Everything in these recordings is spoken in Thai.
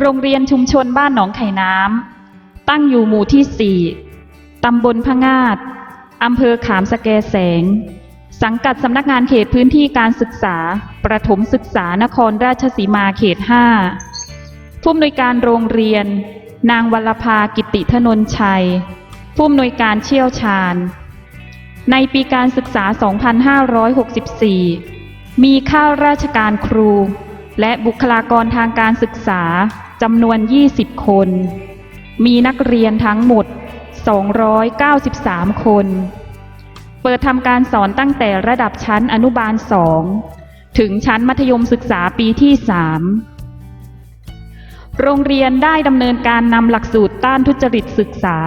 โรงเรียนชุมชนบ้านหนองไข่น้ำ ตั้งอยู่หมู่ที่ 4 ตำบลพะงาดอำเภอขามสแกแสง สังกัดสำนักงานเขตพื้นที่การศึกษา ประถมศึกษานครราชสีมาเขต 5 ผู้อำนวยการโรงเรียน นางวัลภากิติธนนชัย ผู้อำนวยการเชี่ยวชาญ ในปีการศึกษา 2564 มีข้าราชการครู และบุคลากรทางการศึกษาจำนวน 20 คน มีนักเรียนทั้งหมด 293 คน เปิดทำการสอนตั้งแต่ระดับชั้นอนุบาล 2 ถึงชั้นมัธยมศึกษาปีที่ 3 โรงเรียนได้ดำเนินการนำหลักสูตรต้านทุจริตศึกษา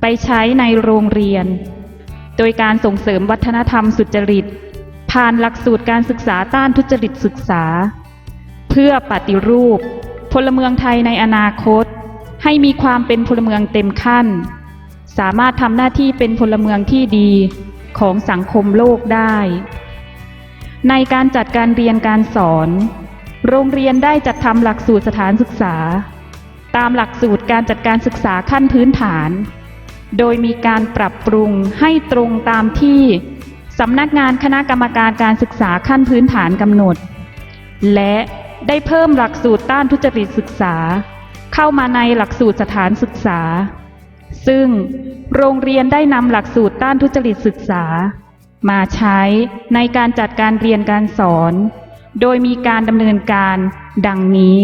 ไปใช้ในโรงเรียน โดยการส่งเสริมวัฒนธรรมสุจริต ผ่านหลักสูตรการศึกษาต้านทุจริตศึกษา เพื่อปฏิรูป พลเมืองไทยในอนาคต ให้มีความเป็นพลเมืองเต็มขั้น สามารถทำหน้าที่เป็นพลเมืองที่ดีของสังคมโลกได้ ในการจัดการเรียนการสอน โรงเรียนได้จัดทำหลักสูตรสถานศึกษา ตามหลักสูตรการจัดการศึกษาขั้นพื้นฐาน โดยมีการปรับปรุงให้ตรงตามที่สำนักงานคณะกรรมการการศึกษาขั้นพื้นฐานกำหนด และ ได้เพิ่มหลักสูตรต้านทุจริตศึกษา เข้ามาในหลักสูตรสถานศึกษา ซึ่งโรงเรียนได้นำหลักสูตรต้านทุจริตศึกษา มาใช้ในการจัดการเรียนการสอน โดยมีการดำเนินการดังนี้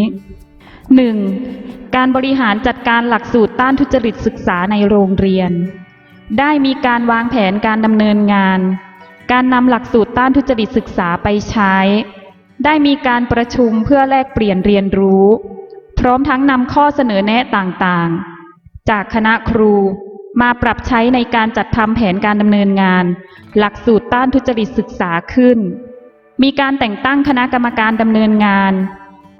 1. การบริหารจัดการหลักสูตรต้านทุจริตศึกษาในโรงเรียน ได้มีการวางแผนการดำเนินงาน การนำหลักสูตรต้านทุจริตศึกษาไปใช้ ได้มีการประชุมเพื่อแลกเปลี่ยนเรียนรู้ พร้อมทั้งนำข้อเสนอแนะต่างๆ จากคณะครูมาปรับใช้ในการจัดทำแผนการดำเนินงาน หลักสูตรต้านทุจริตศึกษาขึ้น มีการแต่งตั้งคณะกรรมการดำเนินงาน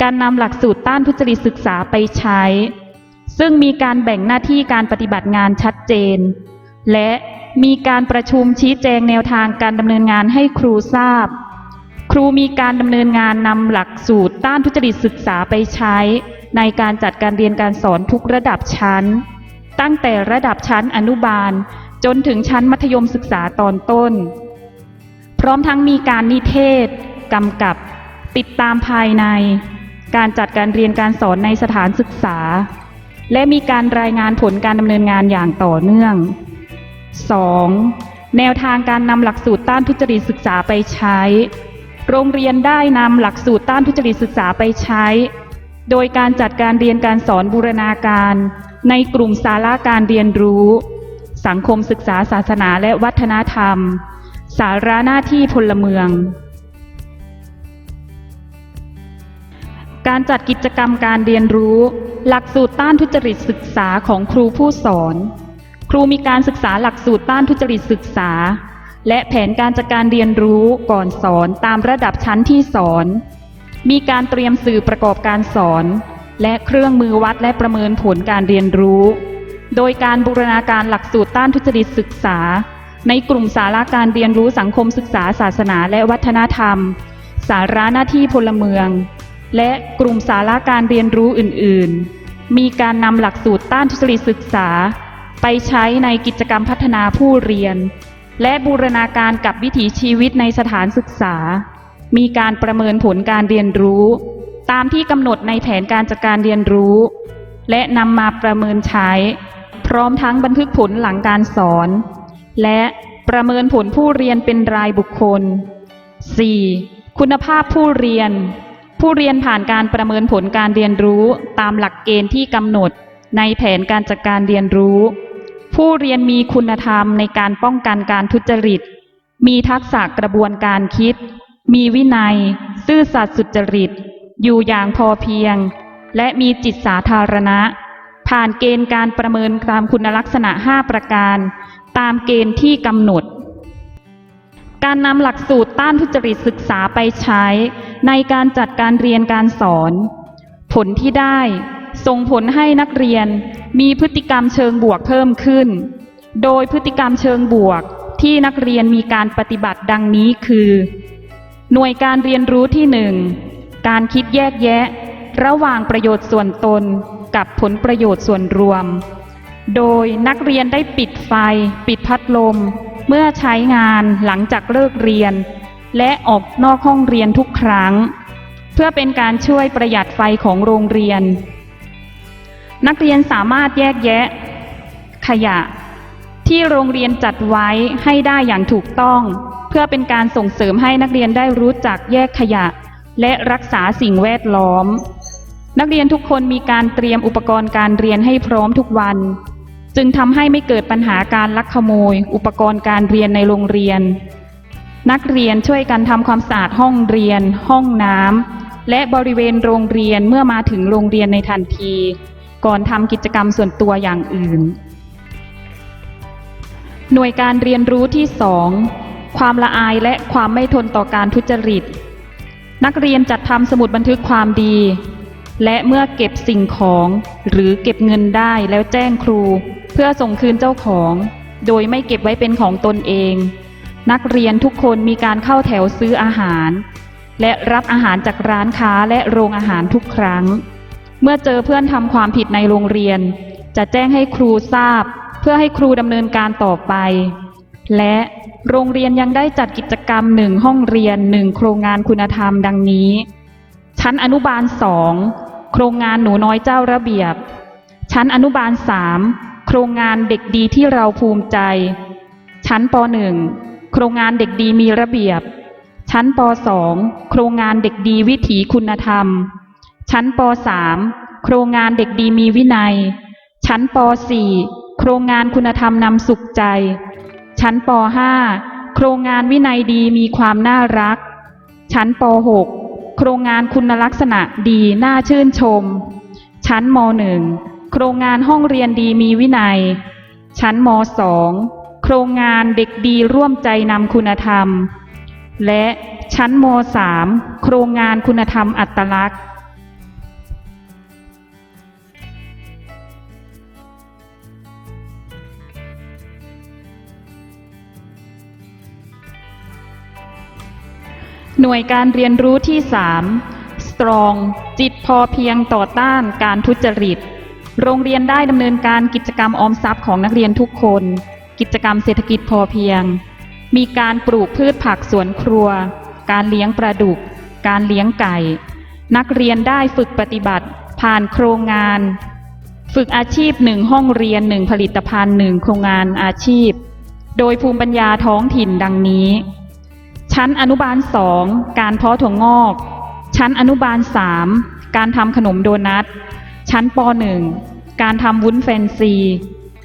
การนำหลักสูตรต้านทุจริตศึกษาไปใช้ ซึ่งมีการแบ่งหน้าที่การปฏิบัติงานชัดเจน และมีการประชุมชี้แจงแนวทางการดำเนินงานให้ครูทราบ รูมีการดำเนินงานนำหลักสูตรต้านทุจริตศึกษาไปใช้ ในการจัดการเรียนการสอนทุกระดับชั้น ตั้งแต่ระดับชั้นอนุบาล จนถึงชั้นมัธยมศึกษาตอนต้น พร้อมทั้งมีการนิเทศกำกับ ติดตามภายใน การจัดการเรียนการสอนในสถานศึกษา และมีการรายงานผลการดำเนินงานอย่างต่อเนื่อง 2. แนวทางการนำหลักสูตรต้านทุจริตศึกษาไปใช้ โรงเรียนได้นำหลักสูตรต้านทุจริตศึกษาไปใช้ โดยการจัดการเรียนการสอนบูรณาการ ในกลุ่มสาระการเรียนรู้ สังคมศึกษาศาสนาและวัฒนธรรม สาระหน้าที่พลเมือง การจัดกิจกรรมการเรียนรู้ หลักสูตรต้านทุจริตศึกษาของครูผู้สอน ครูมีการศึกษาหลักสูตรต้านทุจริตศึกษา และแผนการจัดการเรียนรู้ก่อนสอนตามระดับชั้นที่สอน มีการเตรียมสื่อประกอบการสอน และเครื่องมือวัดและประเมินผลการเรียนรู้ โดยการบูรณาการหลักสูตรต้านทุจริตศึกษา ในกลุ่มสาระการเรียนรู้สังคมศึกษาศาสนาและวัฒนธรรม สาระหน้าที่พลเมือง และกลุ่มสาระการเรียนรู้อื่น ๆ มีการนำหลักสูตรต้านทุจริตศึกษา ไปใช้ในกิจกรรมพัฒนาผู้เรียน และบูรณาการกับวิถีชีวิตในสถานศึกษา มีการประเมินผลการเรียนรู้ ตามที่กำหนดในแผนการจัดการเรียนรู้ และนำมาประเมินใช้ พร้อมทั้งบันทึกผลหลังการสอน และประเมินผลผู้เรียนเป็นรายบุคคล 4. คุณภาพผู้เรียน ผู้เรียนผ่านการประเมินผลการเรียนรู้ ตามหลักเกณฑ์ที่กำหนดในแผนการจัดการเรียนรู้ ผู้เรียนมีคุณธรรมในการป้องกันการทุจริต มีทักษะกระบวนการคิด มีวินัย ซื่อสัตย์สุจริต อยู่อย่างพอเพียง และมีจิตสาธารณะ ผ่านเกณฑ์การประเมินตามคุณลักษณะ 5 ประการ ตามเกณฑ์ที่กำหนด การนำหลักสูตรต้านทุจริตศึกษาไปใช้ ในการจัดการเรียนการสอน ผลที่ได้ ส่งผลให้นักเรียนมีพฤติกรรมเชิงบวกเพิ่มขึ้น โดยพฤติกรรมเชิงบวกที่นักเรียนมีการปฏิบัติดังนี้คือ หน่วยการเรียนรู้ที่หนึ่งการคิดแยกแยะ ระหว่างประโยชน์ส่วนตนกับผลประโยชน์ส่วนรวม โดยนักเรียนได้ปิดไฟ ปิดพัดลม เมื่อใช้งานหลังจากเลิกเรียน และออกนอกห้องเรียนทุกครั้ง เพื่อเป็นการช่วยประหยัดไฟของโรงเรียน นักเรียนสามารถแยกแยะ ขยะ ที่โรงเรียนจัดไว้ให้ได้อย่างถูกต้อง เพื่อเป็นการส่งเสริมให้นักเรียนได้รู้จักแยกขยะ และรักษาสิ่งแวดล้อม นักเรียนทุกคนมีการเตรียมอุปกรณ์การเรียนให้พร้อมทุกวัน จึงทำให้ไม่เกิดปัญหาการลักขโมย อุปกรณ์การเรียนในโรงเรียน นักเรียนช่วยกันทำความสะอาดห้องเรียน ห้องน้ำและบริเวณโรงเรียนเมื่อมาถึงโรงเรียนในทันที ก่อนทำกิจกรรมส่วนตัวอย่างอื่น หน่วยการเรียนรู้ที่ 2 ความละอายและความไม่ทนต่อการทุจริต นักเรียนจัดทำสมุดบันทึกความดี และเมื่อเก็บสิ่งของหรือเก็บเงินได้แล้วแจ้งครู เพื่อส่งคืนเจ้าของ โดยไม่เก็บไว้เป็นของตนเอง นักเรียนทุกคนมีการเข้าแถวซื้ออาหาร และรับอาหารจากร้านค้าและโรงอาหารทุกครั้ง เมื่อเจอเพื่อนทำความผิดในโรงเรียน จะแจ้งให้ครูทราบ เพื่อให้ครูดำเนินการต่อไป และโรงเรียนยังได้จัดกิจกรรมหนึ่งห้องเรียนหนึ่งโครงงานคุณธรรมดังนี้ ชั้นอนุบาลสองโครงงานหนูน้อยเจ้าระเบียบ ชั้นอนุบาลสามโครงงานเด็กดีที่เราภูมิใจ ชั้นปหนึ่งโครงงานเด็กดีมีระเบียบ ชั้นปสองโครงงานเด็กดีวิถีคุณธรรม ชั้นปสามโครงงานเด็กดีมีวินัย ชั้นปสี่โครงงานคุณธรรมนำสุขใจ ชั้นปห้าโครงงานวินัยดีมีความน่ารัก ชั้นปหกโครงงานคุณลักษณะดีน่าชื่นชม ชั้นมหนึ่งโครงงานห้องเรียนดีมีวินัย ชั้นมสองโครงงานเด็กดีร่วมใจนำคุณธรรม และชั้นมสามโครงงานคุณธรรมอัตลักษณ์ หน่วยการเรียนรู้ที่ 3 Strong จิตพอเพียงต่อต้านการทุจริต โรงเรียนได้ดำเนินการกิจกรรมออมทรัพย์ของนักเรียนทุกคน กิจกรรมเศรษฐกิจพอเพียง มีการปลูกพืชผักสวนครัว การเลี้ยงปลาดุก การเลี้ยงไก่ นักเรียนได้ฝึกปฏิบัติ ผ่านโครงงาน ฝึกอาชีพหนึ่งห้องเรียนหนึ่งผลิตภัณฑ์หนึ่งโครงงานอาชีพ โดยภูมิปัญญาท้องถิ่นดังนี้ ชั้นอนุบาลสองการเพาะถั่วงอก ชั้นอนุบาลสามการทำขนมโดนัท ชั้นปหนึ่งการทำวุ้นแฟนซี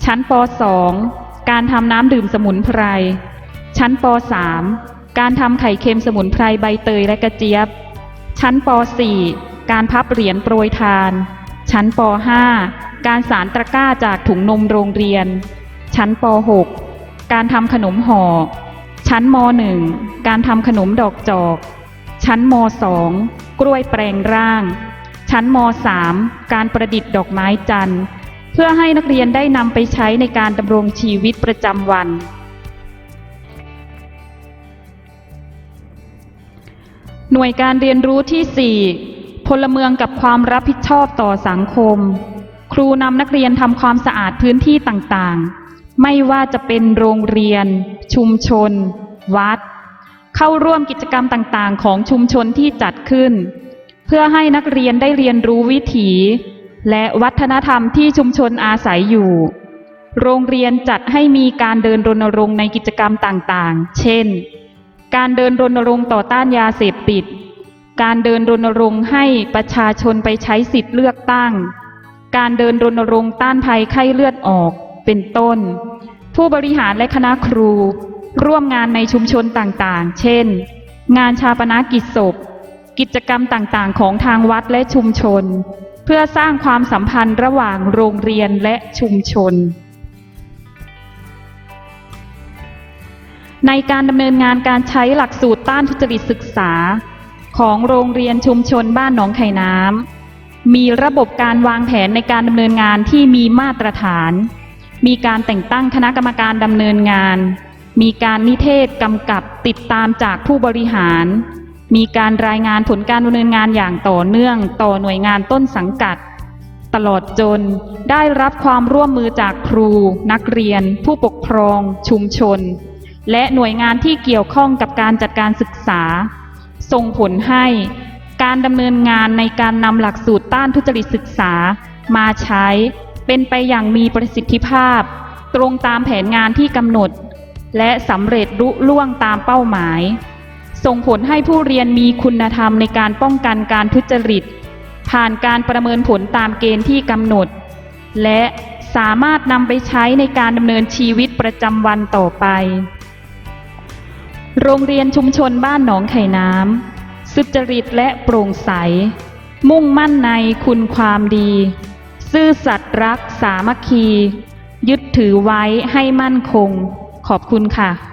ชั้นปสองการทำน้ำดื่มสมุนไพร ชั้นปสามการทำไข่เค็มสมุนไพรใบเตยและกระเจี๊ยบ ชั้นปสี่การพับเหรียญโปรยทาน ชั้นปห้าการสารตะกร้าจากถุงนมโรงเรียน ชั้นปหกการทำขนมห่อ ชั้นม .1 การทำขนมดอกจอก ชั้นม .2 กล้วยแปลงร่าง ชั้นม .3 การประดิษฐ์ดอกไม้จันทร์ เพื่อให้นักเรียนได้นำไปใช้ในการดำรงชีวิตประจำวัน หน่วยการเรียนรู้ที่ 4 พลเมืองกับความรับผิดชอบต่อสังคม ครูนำนักเรียนทำความสะอาดพื้นที่ต่างๆไม่ว่าจะเป็นโรงเรียน ชุมชน วัด เข้าร่วมกิจกรรมต่างๆ ของชุมชนที่จัดขึ้น เพื่อให้นักเรียนได้เรียนรู้วิถี และวัฒนธรรมที่ชุมชนอาศัยอยู่ โรงเรียนจัดให้มีการเดินรณรงค์ในกิจกรรมต่างๆ เช่น การเดินรณรงค์ต่อต้านยาเสพติด การเดินรณรงค์ให้ประชาชนไปใช้สิทธิ์เลือกตั้ง การเดินรณรงค์ต้านภัยไข้เลือดออก เป็นต้นผู้บริหารและคณะครู ร่วมงานในชุมชนต่างๆ เช่น งานชาปนกิจศพ กิจกรรมต่างๆ ของทางวัดและชุมชน เพื่อสร้างความสัมพันธ์ระหว่างโรงเรียนและชุมชน ในการดำเนินงานการใช้หลักสูตรต้านทุจริตศึกษา ของโรงเรียนชุมชนบ้านหนองไข่น้ำมีระบบการวางแผนในการดำเนินงานที่มีมาตรฐาน มีการแต่งตั้งคณะกรรมการดำเนินงาน มีการนิเทศกำกับติดตามจากผู้บริหาร มีการรายงานผลการดำเนินงานอย่างต่อเนื่องต่อหน่วยงานต้นสังกัด ตลอดจนได้รับความร่วมมือจากครู นักเรียน ผู้ปกครอง ชุมชน และหน่วยงานที่เกี่ยวข้องกับการจัดการศึกษา ส่งผลให้การดำเนินงานในการนำหลักสูตรต้านทุจริตศึกษามาใช้เป็นไปอย่างมีประสิทธิภาพ ตรงตามแผนงานที่กำหนด และสำเร็จรุล่วงตามเป้าหมาย ส่งผลให้ผู้เรียนมีคุณธรรมในการป้องกันการทุจริต ผ่านการประเมินผลตามเกณฑ์ที่กำหนด และสามารถนำไปใช้ในการดำเนินชีวิตประจำวันต่อไป โรงเรียนชุมชนบ้านหนองไข่น้ำสุจริตและโปร่งใส มุ่งมั่นในคุณความดี ซื่อสัตย์รักสามัคคี ยึดถือไว้ให้มั่นคง ขอบคุณค่ะ